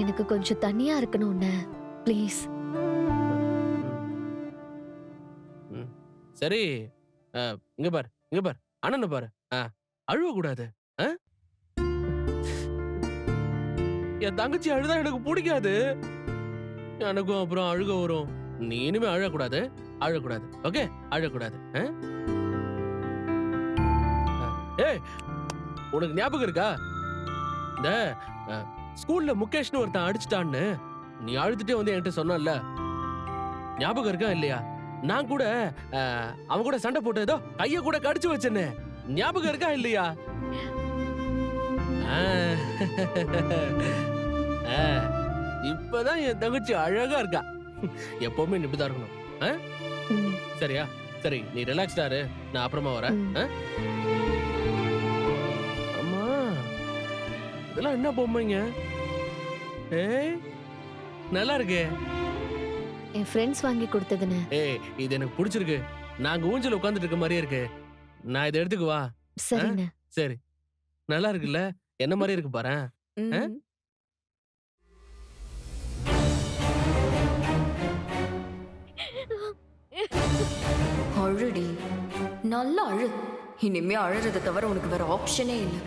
எனக்கு கொஞ்சம் தனியா இருக்கணும்னு ப்ளீஸ் சரி. இங்க பாரு இங்க பாரு. அண்ணனை பாரு. அழுவ கூடாது என் தங்கச்சி அழுதா எனக்கு பிடிக்காது. எனக்கும் அப்புறம் அழுக வரும். நீ இனிமே அழக்கூடாது. அழக்கூடாது. ஓகே? அழக்கூடாது. ஏய் உனக்கு ஞாபகம் இருக்கா? இந்த ஸ்கூல்ல முகேஷ்னு ஒருத்தன் அடிச்சிட்டான்னு நீ அழுதுட்டே வந்து என்கிட்ட சொன்னல ஞாபகம் இருக்கா இல்லையா? நான் கூட அவன் கூட சண்டை போட்டு ஏதோ கைய கூட கடிச்சு வச்சேன்னு. ஞாபகம் இருக்கா இல்லையா? இப்பதான் என் தங்கச்சி அழகா இருக்கா. எப்பவுமே இப்படிதான் இருக்கணும். சரியா? சரி நீ ரிலாக்ஸ்டா இரு. நான் அப்புறமா வரேன். இதெல்லாம் என்ன பொம்மைங்க? ஏய் நல்லா இருக்கே. என் ஃப்ரெண்ட்ஸ் வாங்கி கொடுத்ததுன்னு. ஏய் இது எனக்கு பிடிச்சிருக்கு. நாங்க ஊஞ்சல் உட்காந்துட்டு இருக்க மாதிரியே இருக்கு. நான் இதை எடுத்துக்குவா சரிண்ணே. சரி. நல்லா இருக்குல்ல? என்ன மாதிரியே இருக்கு பாரு ம். அழுடி. நல்லா அழு. இனிமே அழறதை தவிர உனக்கு வேற ஆப்ஷனே இல்லை.